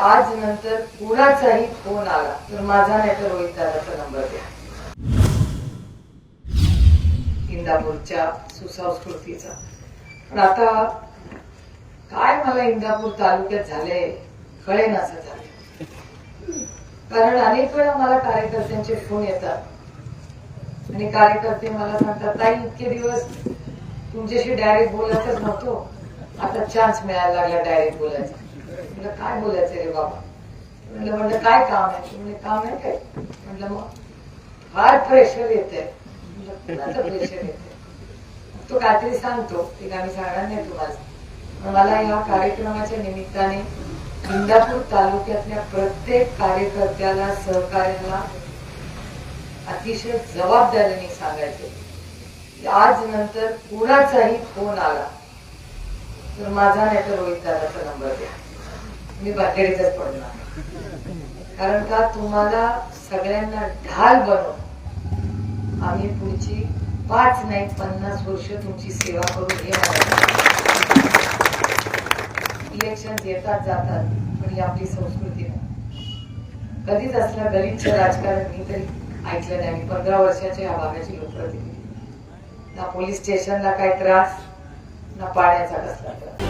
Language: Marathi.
आज नंतर कुणाचाही फोन आला तर माझा नाही तर रोहित दादाचा नंबर द्या. इंदापूरच्या सुसंस्कृतीचा पण आता काय मला इंदापूर तालुक्यात झाले कळे असं झाले कारण अनेक वेळा मला कार्यकर्त्यांचे फोन येतात. आणि कार्यकर्ते मला सांगतात ताई इतके दिवस तुमच्याशी डायरेक्ट बोलायचंच नव्हतो. आता चान्स मिळायला लागला डायरेक्ट बोलायचा. म्हटलं काय बोलायचं रे बाबा? म्हणलं म्हणलं काय काम आहे? म्हणजे काम आहे काय? म्हणलं मग फार प्रेशर येते आहे प्रेशर येत तो काहीतरी सांगतो ते आम्ही सांगणार नाही तुम्हाला. मला या कार्यक्रमाच्या निमित्ताने इंदापूर तालुक्यातल्या प्रत्येक कार्यकर्त्याला सहकार्याला अतिशय जबाबदारीने सांगायचे. आज नंतर कुणाचाही फोन आला तर माझा नाही तर रोहित दादाचा नंबर द्या. मी बाहेरच पडणार. कारण का तुम्हाला सगळ्यांना ढाल बनवून आम्ही पुढची पाच नाही पन्नास वर्ष तुमची सेवा करून हे इलेक्शन येतात जातात पण ही आपली संस्कृती नाही. कधीच असलं गलिच्छ राजकारण मी तरी ऐकलं नाही. मी पंधरा वर्षाच्या या भागाची लोकप्रतिनिधी ना पोलीस स्टेशनला काही त्रास ना पाण्याचा कसला त्रास.